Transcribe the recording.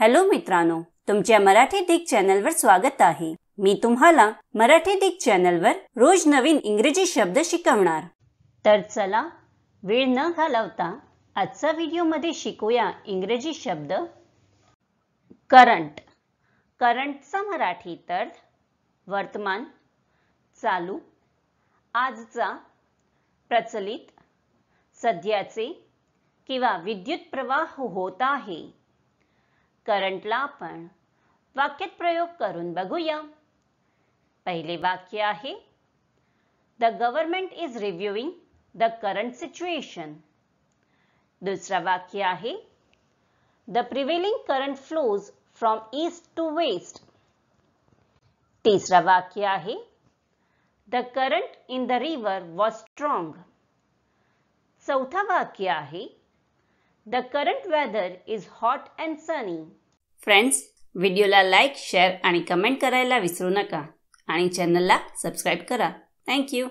Hello मित्रांनो तुमच्या मराठी दिग चॅनलवर स्वागत आहे. मी तुम्हाला मराठी दिग चॅनलवर रोज नवीन इंग्रजी शब्द शिकवणार. तर चला वेळ न घालवता आजचा व्हिडिओमध्ये शिकूया इंग्रजी शब्द. करंट. करंटचा मराठी तर वर्तमान चालू आजचा प्रचलित सध्याचे किंवा विद्युत प्रवाह होत आहे. करंटला आपण वाक्यात प्रयोग करून बघूया. पहिले वाक्य आहे the government is reviewing the current situation दुसरा वाक्य आहे the prevailing current flows from east to west तिसरा वाक्य आहे the current in the river was strong चौथा वाक्य आहे the current weather is hot and sunny friends व्हिडिओला लाईक शेअर आणि कमेंट करायला विसरू नका. आणि चॅनलला सबस्क्राईब करा. थँक्यू